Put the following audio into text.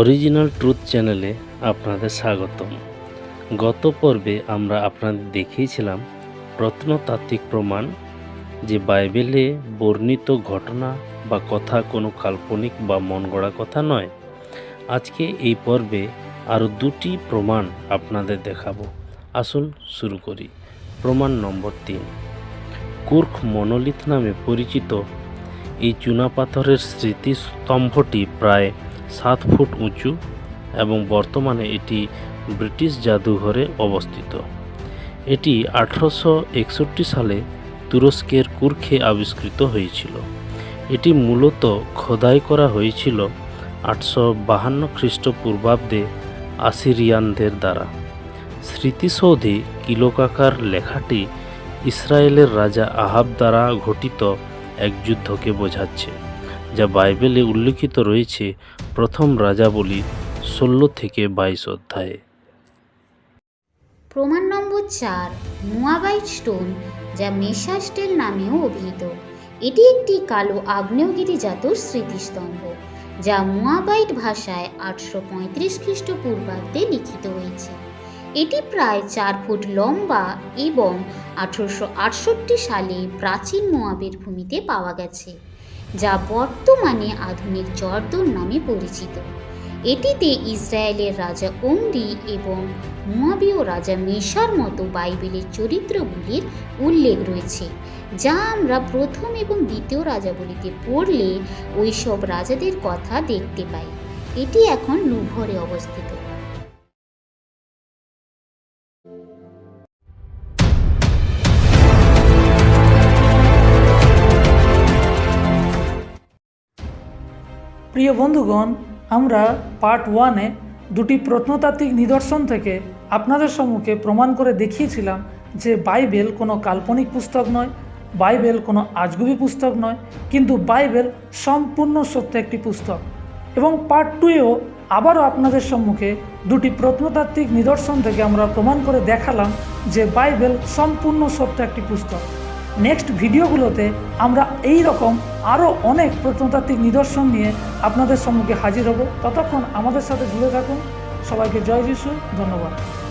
Original truth চ্যানেলে আপনাদের স্বাগতম। গত পর্বে আমরা আপনাদের দেখিয়েছিলাম প্রত্নতাত্ত্বিক প্রমাণ যে বাইবেলে বর্ণিত ঘটনা বা কথা কোনো কাল্পনিক বা মন গড়া কথা নয়। আজকে এই পর্বে আরও দুটি প্রমাণ আপনাদের দেখাবো। আসুন শুরু করি। প্রমাণ নম্বর তিন। কুর্খ মনোলিথ নামে পরিচিত এই চুনাপাথরের স্মৃতিস্তম্ভটি প্রায় সাত ফুট উঁচু এবং বর্তমানে এটি ব্রিটিশ জাদুঘরে অবস্থিত। এটি আঠারোশো একষট্টি সালে তুরস্কের কুর্খে আবিষ্কৃত হয়েছিল। এটি মূলত খোদাই করা হয়েছিল আটশো বাহান্ন খ্রিস্টপূর্বাব্দে আসিরিয়ানদের দ্বারা। স্মৃতিসৌধে কিলোকাকার লেখাটি ইসরায়েলের রাজা আহাব দ্বারা ঘটিত এক যুদ্ধকে বোঝাচ্ছে। যা বাইবেলে উল্লিখিত রয়েছে প্রথম রাজাবলী ষোলো থেকে বাইশ অধ্যায়ে। প্রমাণ নম্বর চার, মোয়াবাইট স্টোন, যা মেশাস্টেল নামেও অভিহিত। এটি একটি কালো আগ্নেয়গিরিজাত স্মৃতিস্তম্ভ, যা মোয়াবাইট ভাষায় আটশো পঁয়ত্রিশ খ্রিস্টপূর্বাব্দে লিখিত হয়েছে। এটি প্রায় চার ফুট লম্বা এবং আঠারোশো আটষট্টি সালে প্রাচীন মোয়াবের ভূমিতে পাওয়া গেছে। যা বর্তমানে আধুনিক জর্দন নামে পরিচিত। এটিতে ইসরায়েলের রাজা ওমরি এবং মোয়াবীয় রাজা মেশার মতো বাইবেলের চরিত্রগুলির উল্লেখ রয়েছে, যা আমরা প্রথম এবং দ্বিতীয় রাজাগুলিতে পড়লে ওইসব রাজাদের কথা দেখতে পাই। এটি এখন লুভরে অবস্থিত। প্রিয় বন্ধুগণ, আমরা পার্ট ওয়ানে দুটি প্রত্নতাত্ত্বিক নিদর্শন থেকে আপনাদের সম্মুখে প্রমাণ করে দেখিয়েছিলাম যে বাইবেল কোনো কাল্পনিক পুস্তক নয়, বাইবেল কোনো আজগুবি পুস্তক নয়, কিন্তু বাইবেল সম্পূর্ণ সত্য একটি পুস্তক। এবং পার্ট টুয়েও আবারও আপনাদের সম্মুখে দুটি প্রত্নতাত্ত্বিক নিদর্শন থেকে আমরা প্রমাণ করে দেখালাম যে বাইবেল সম্পূর্ণ সত্য একটি পুস্তক। নেক্সট ভিডিওগুলোতে আমরা এই রকম আরও অনেক প্রত্নতাত্ত্বিক নিদর্শন নিয়ে আপনাদের সম্মুখে হাজির হব। ততক্ষণ আমাদের সাথে জুড়ে থাকুন। সবাইকে জয় যিশু। ধন্যবাদ।